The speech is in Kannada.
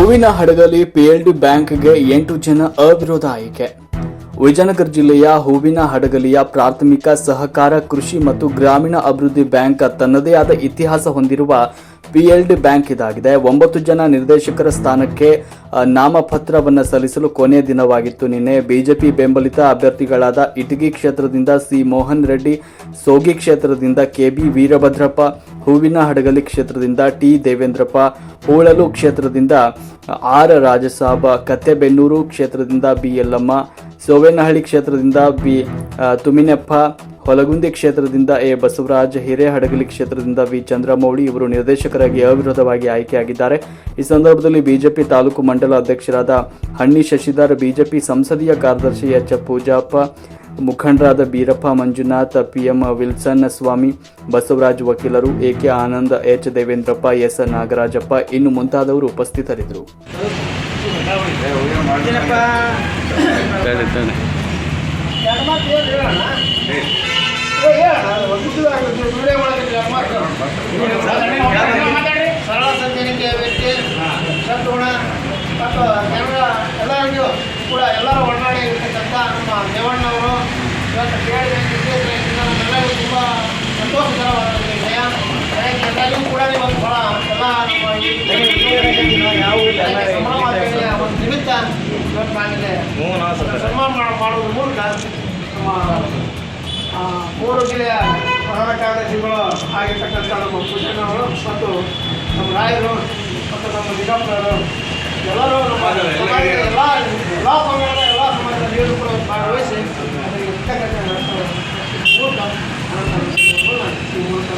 ಹೂವಿನ ಹಡಗಲಿ ಪಿಎಲ್ಡಿ ಬ್ಯಾಂಕ್ಗೆ ಎಂಟು ಜನ ಅವಿರೋಧ ಆಯ್ಕೆ. ವಿಜಯನಗರ ಜಿಲ್ಲೆಯ ಹೂವಿನ ಹಡಗಲಿಯ ಪ್ರಾಥಮಿಕ ಸಹಕಾರ ಕೃಷಿ ಮತ್ತು ಗ್ರಾಮೀಣ ಅಭಿವೃದ್ಧಿ ಬ್ಯಾಂಕ್ ತನ್ನದೇ ಆದ ಇತಿಹಾಸ ಹೊಂದಿರುವ ಪಿಎಲ್ಡಿ ಬ್ಯಾಂಕ್ ಇದಾಗಿದೆ. ಒಂಬತ್ತು ಜನ ನಿರ್ದೇಶಕರ ಸ್ಥಾನಕ್ಕೆ ನಾಮಪತ್ರವನ್ನು ಸಲ್ಲಿಸಲು ಕೊನೆಯ ದಿನವಾಗಿತ್ತು. ನಿನ್ನೆ ಬಿಜೆಪಿ ಬೆಂಬಲಿತ ಅಭ್ಯರ್ಥಿಗಳಾದ ಇಟಗಿ ಕ್ಷೇತ್ರದಿಂದ ಸಿ ಮೋಹನ್ ರೆಡ್ಡಿ, ಸೋಗಿ ಕ್ಷೇತ್ರದಿಂದ ಕೆಬಿ ವೀರಭದ್ರಪ್ಪ, ಹೂವಿನ ಹಡಗಲಿ ಕ್ಷೇತ್ರದಿಂದ ಟಿ ದೇವೇಂದ್ರಪ್ಪ, ಹೂಳಲು ಕ್ಷೇತ್ರದಿಂದ ಆರ್ ರಾಜಸಾಬ, ಕತ್ತೆಬೆನ್ನೂರು ಕ್ಷೇತ್ರದಿಂದ ಬಿ ಯಲ್ಲಮ್ಮ, ಸೋವೇನಹಳ್ಳಿ ಕ್ಷೇತ್ರದಿಂದ ಬಿ ತುಮಿನೆಪ್ಪ ಹೊಲಗುಂದಿ ಕ್ಷೇತ್ರದಿಂದ ಎ. ಬಸವರಾಜ್ ಹಿರೇಹಡಗಲಿ ಕ್ಷೇತ್ರದಿಂದ ವಿ. ಚಂದ್ರಮೌಳಿ ಇವರು ನಿರ್ದೇಶಕರಾಗಿ ಅವಿರೋಧವಾಗಿ ಆಯ್ಕೆಯಾಗಿದ್ದಾರೆ. ಈ ಸಂದರ್ಭದಲ್ಲಿ ಬಿಜೆಪಿ ತಾಲೂಕು ಮಂಡಲ ಅಧ್ಯಕ್ಷರಾದ ಹಣ್ಣಿ ಶಶಿಧರ್ ಬಿಜೆಪಿ ಸಂಸದೀಯ ಕಾರ್ಯದರ್ಶಿ ಎಚ್. ಪೂಜಾಪ್ಪ ಮುಖಂಡರಾದ ಬೀರಪ್ಪ ಮಂಜುನಾಥ್ ಪಿಎಂ ವಿಲ್ಸನ್ ಸ್ವಾಮಿ ಬಸವರಾಜ್ ವಕೀಲರು AK Anand H. Devendrappa S. Nagarajappa ಇನ್ನು ಮುಂತಾದವರು ಉಪಸ್ಥಿತರಿದ್ದರು. ಸರಳ ಸಂಚಾರಿಕೆ ವ್ಯಕ್ತಿ ಸದ್ಗುಣ ಮತ್ತು ಜನರ ಎಲ್ಲರಿಗೂ ಕೂಡ ಎಲ್ಲರೂ ಒಡನಾಡಿ ಇರ್ತಕ್ಕಂಥ ನಮ್ಮ ದೇವಣ್ಣವರು ಇವತ್ತು ಕೇಳಿದ ನಮ್ಮೆಲ್ಲರಿಗೂ ತುಂಬ ಸಂತೋಷಕರವಾದ ಕೂಡ ಇವತ್ತು ಭಾಳ ಎಲ್ಲ ನಮ್ಮ ಒಂದು ನಿಮಿತ್ತ ಇವತ್ತು ನಾವಿಲ್ಲಿ ಸನ್ಮಾನ ಮಾಡ- ಮಾಡುವುದ್ರ ಮೂಲಕ ಮೂರು ಜಿಲ್ಲೆಯ ಕಾರ್ಯದರ್ಶಿಗಳು ಆಗಿರ್ತಕ್ಕಂಥ ನಮ್ಮ ಭೂಷಣವರು ಮತ್ತು ನಮ್ಮ ರಾಯರು ಮತ್ತು ನಮ್ಮ ನಿಗಮರು ಎಲ್ಲರೂ ನಮ್ಮ ಎಲ್ಲ ಎಲ್ಲ ಪಂಗಡದ ಎಲ್ಲ ಸಮಾಜದ ನೀರು ಕೂಡ ಭಾಗವಹಿಸಿ ಅದರಿಗೆ ಇರ್ತಕ್ಕಂಥ ಮೂಲಕ ಈ ಮೂಲಕ